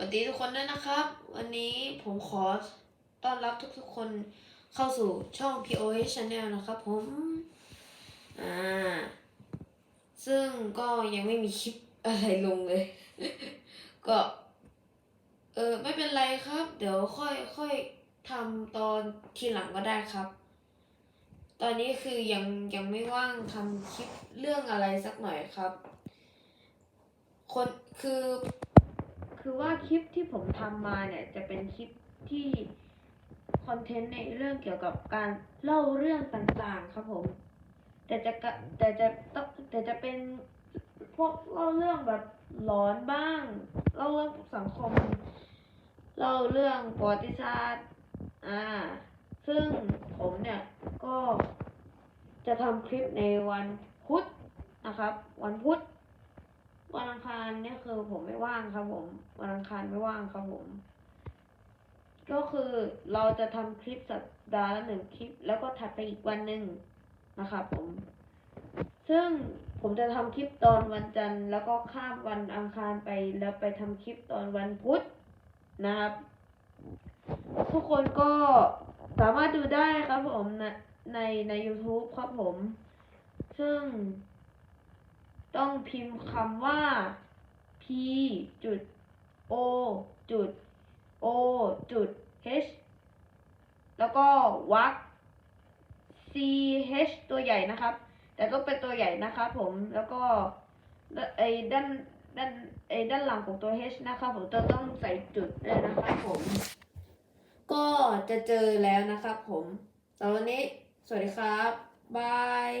วัสดีทุกคนด้วยนะครับ วันนี้ผมขอต้อนรับทุกๆคนเข้าสู่ช่อง POH Channel นะครับผม อ่า ซึ่งก็ยังไม่มีคลิปอะไรลงเลย ก็ เออไม่เป็นไรครับ เดี๋ยวค่อยค่อยทำตอนทีหลังก็ได้ครับ ตอนนี้คือยังยังไม่ว่างทำคลิปเรื่องอะไรสักหน่อยครับ คนคือ คือว่าคลิปที่ผมทำมาเนี่ยจะเป็นคลิปที่คอนเทนต์ในเรื่องเกี่ยวกับการเล่าเรื่องต่างๆครับผม แต่จะแต่จะต้องแต่จะเป็นพวกเล่าเรื่องแบบหลอนบ้าง เล่าเรื่องสังคม เล่าเรื่องประวัติศาสตร์ อ่า ซึ่งผมเนี่ยก็จะทำคลิปในวันพุธนะครับ วันพุธารเนี่ยคือผมไม่ว่างครับผมวันอังคารไม่ว่างครับผม ก็คือเราจะทำคลิปสัปดาห์ละหนึ่งคลิป แล้วก็ถัดไปอีกวันหนึ่งนะครับผม ซึ่งผมจะทำคลิปตอนวันจันทร์แล้วก็ข้ามวันอังคารไปแล้วไปทำคลิปตอนวันพุธนะครับ ทุกคนก็สามารถดูได้ครับผมในในใน YouTube ครับผม ซึ่งต้องพิมพ์คำว่า p จุด o จุด o จุด h แล้วก็วรรค c h ตัวใหญ่นะครับ แต่ต้องเป็นตัวใหญ่นะครับผมแล้วก็ไอ้ด้านด้านไอ้ด้านหลังของตัว h นะครับผมจะต้องใส่จุดด้วยนะครับผม ก็จะเจอแล้วนะครับผมสำหรับวันนี้ สวัสดีครับ บาย